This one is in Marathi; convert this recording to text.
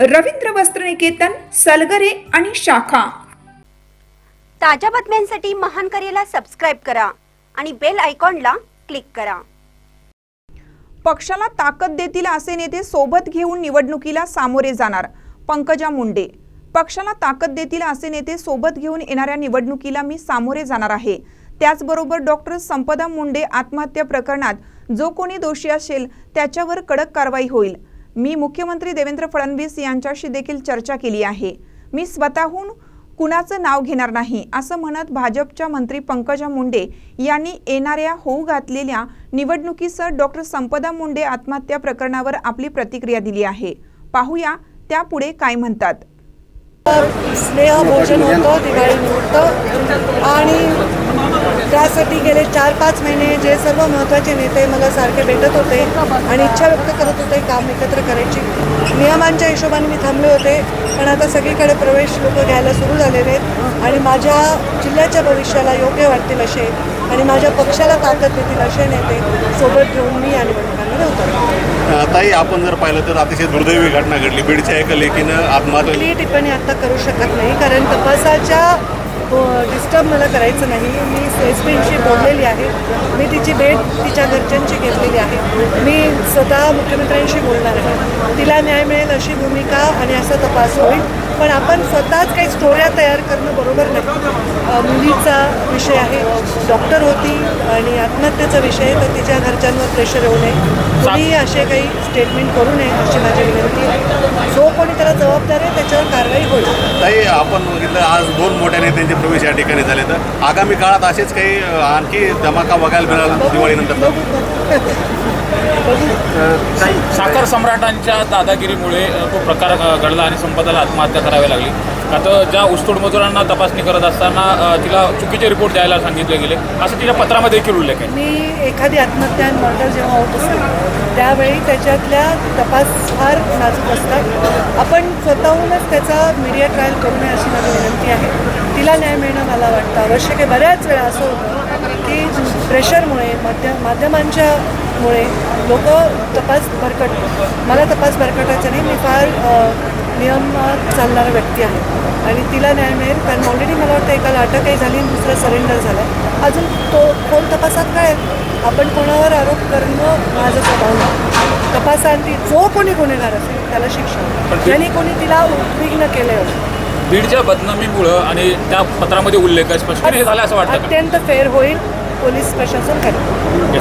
रवींद्र वस्त्रनिकेतन सलगरे आणि शाखा. ताज्या बातम्यांसाठी महान करेला सबस्क्राईब करा आणि बेल आयकॉनला क्लिक करा. पक्षाला ताकद देतील असे नेते सोबत घेऊन निवडणुकीला सामोरे जाणार पंकजा मुंडे. पक्षाला ताकद देतील असे नेते सोबत घेऊन येणाऱ्या निवडणुकीला मी सामोरे जाणार आहे. त्याचबरोबर डॉक्टर संपदा मुंडे आत्महत्या प्रकरणात जो कोणी दोषी असेल त्याच्यावर कडक कारवाई होईल. मी मुख्यमंत्री देवेंद्र फडणवीस यांच्याशी देखील चर्चा केली आहे. मी स्वतःहून कुणाचं नाव घेणार नाही असं म्हणत भाजपच्या मंत्री पंकजा मुंडे यांनी येणाऱ्या होऊ घातलेल्या निवडणुकीसह डॉक्टर संपदा मुंडे आत्महत्या प्रकरणावर आपली प्रतिक्रिया दिली आहे. पाहूया त्यापुढे काय म्हणतात. स्नेह भोजन होतं दिवाळीनिमित्त त्यासाठी गेले चार पाच महिने जे सर्व महत्त्वाचे नेते मला सारखे भेटत होते आणि इच्छा व्यक्त करत होते काम एकत्र करायची. नियमांच्या हिशोबाने मी थांबले होते पण आता सगळीकडे प्रवेश लोक घ्यायला सुरू झालेले आहेत आणि माझ्या जिल्ह्याच्या भविष्याला योग्य वाटतील असे आणि माझ्या पक्षाला ताकद देतील असे नेते सोबत घेऊन मी या निवडणुकांमध्ये उतरले. ताई आपण जर पाहिलं तर अतिशय दुर्दैवी घटना घडली. बीडच्या एका लेकीनं आत्महत्या टिप्पणी आता करू शकत नाही कारण तपासाच्या डिस्टर्ब मला करायचं नाही. मी एस पीशी बोललेली आहे. मी तिची भेट तिच्या घरच्यांची घेतलेली आहे. मी स्वतः मुख्यमंत्र्यांशी बोलणार आहे. तिला न्याय मिळेल अशी भूमिका आणि असा तपास होईल. पण आपण स्वतःच काही स्टोऱ्या तयार करणं बरोबर नाही. मुलीचा विषय आहे. डॉक्टर होती आणि आत्महत्येचा विषय आहे तर तिच्या घरच्यांवर प्रेशर येऊ नये. कोणीही असे काही स्टेटमेंट करू नये अशी माझी विनंती आहे. जो त्याला जबाबदार आहे त्याच्यावर कारवाई होईल. ताई आपण बघितलं आज दोन मोठ्या नेत्यांचे प्रवेश या ठिकाणी झाले तर आगामी काळात असेच काही आणखी धमाका बघायला मिळाल दिवाळीनंतर? साखर सम्राटांच्या दादागिरीमुळे तो प्रकार घडला आणि संपदाला आत्महत्या करावी लागली. का तर ज्या ऊसतोड मजुरांना तपासणी करत असताना तिला चुकीचे रिपोर्ट द्यायला सांगितले गेले. असं तिच्या पत्रामध्ये देखील उल्लेख आहे. मी एखादी आत्महत्या मर्डर जेव्हा होत असेल त्यावेळी त्याच्यातल्या तपास फार नाजूक असतात. आपण स्वतःहूनच त्याचा मीडिया ट्रायल करू नये अशी माझी विनंती आहे. तिला न्याय मिळणं मला वाटतं आवश्यक आहे. बऱ्याच वेळा असं होतं की प्रेशरमुळे माध्यम माध्यमांच्या मुळे लोक तपास भरकट मला तपास भरकटायचा नाही. मी फार नियमात चालणारा व्यक्ती आहे. आणि तिला न्याय मिळेल. कारण ऑलरेडी मला वाटतं एकाला अटकही झाली आणि दुसरा सरेंडर झाला. अजून तो खोल तपासात कळेल? आपण कोणावर आरोप करणं माझं स्वभाव तपासांती जो कोणी गुन्हेगार असेल त्याला शिक्षा. ज्यांनी कोणी तिला उद्विग्न केले असेल बीडच्या बदनामीमुळं आणि त्या पत्रामध्ये उल्लेख स्पष्ट हे झालं असं वाटतं अत्यंत फेर होईल पोलीस प्रशासन करेल.